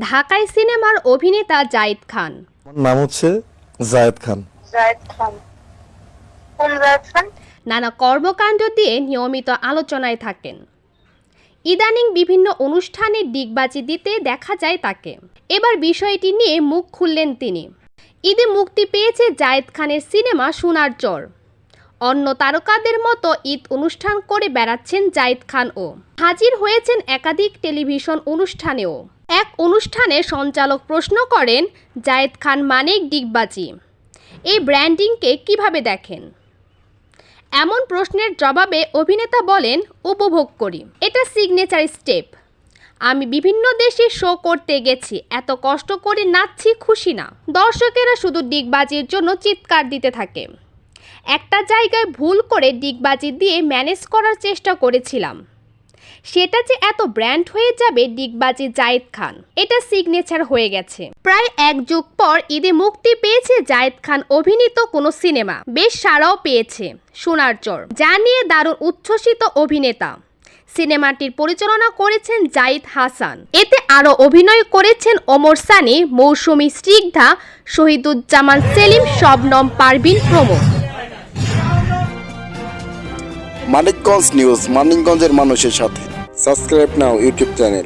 ঢাকাই সিনেমার অভিনেতা জায়েদ খান। আমার নাম হচ্ছে জায়েদ খান। জায়েদ খান। কোন জায়েদ খান? নানা কর্মকাণ্ড দিয়ে নিয়মিত আলোচনায় থাকেন। ইদানিং বিভিন্ন অনুষ্ঠানে ডিগবাজি দিতে দেখা যায় তাকে। এবার বিষয়টি নিয়ে মুখ খুললেন তিনি। ঈদে মুক্তি পেয়েছে জায়েদ খানের সিনেমা সোনার চর। অন্য তারকাদের মতো ঈদ অনুষ্ঠান করে বেড়াচ্ছেন জায়েদ খানও হাজির হয়েছেন একাধিক টেলিভিশন অনুষ্ঠানেও। এক অনুষ্ঠানে সঞ্চালক প্রশ্ন করেন, জায়েদ খান মানিক ডিগবাজি। এই ব্র্যান্ডিংকে কীভাবে দেখেন? এমন প্রশ্নের জবাবে অভিনেতা বলেন, উপভোগ করি। এটা সিগনেচার স্টেপ আমি বিভিন্ন দেশে শো করতে গেছি। এত কষ্ট করে নাচছি খুশি না। দর্শকেরা শুধু ডিগবাজির জন্য চিৎকার দিতে থাকে। একটা জায়গায় ভুল করে ডিগবাজি দিয়ে ম্যানেজ করার চেষ্টা করেছিলাম। সেটা যে এত ব্র্যান্ড হয়ে যাবে ডিগবাজি জায়েদ খান, এটা সিগনেচার হয়ে গেছে। প্রায় এক যুগ পর ঈদে মুক্তি পেয়েছে জায়েদ খান অভিনীত কোনো সিনেমা, বেশ সাড়াও পেয়েছে, সোনার চর। যা নিয়ে দারুণ উচ্ছ্বসিত অভিনেতা। সিনেমাটির পরিচালনা করেছেন জাইদ হাসান। এতে আরও অভিনয় করেছেন ওমর সানি, মৌসুমী স্নিগ্ধা শহীদুজ্জামান সেলিম, শবনম পারভিন প্রমুখ। মানিকগঞ্জ নিউজ মানিকগঞ্জের মানুষের সাথে। সাবস্ক্রাইব নাও ইউটিউব চ্যানেল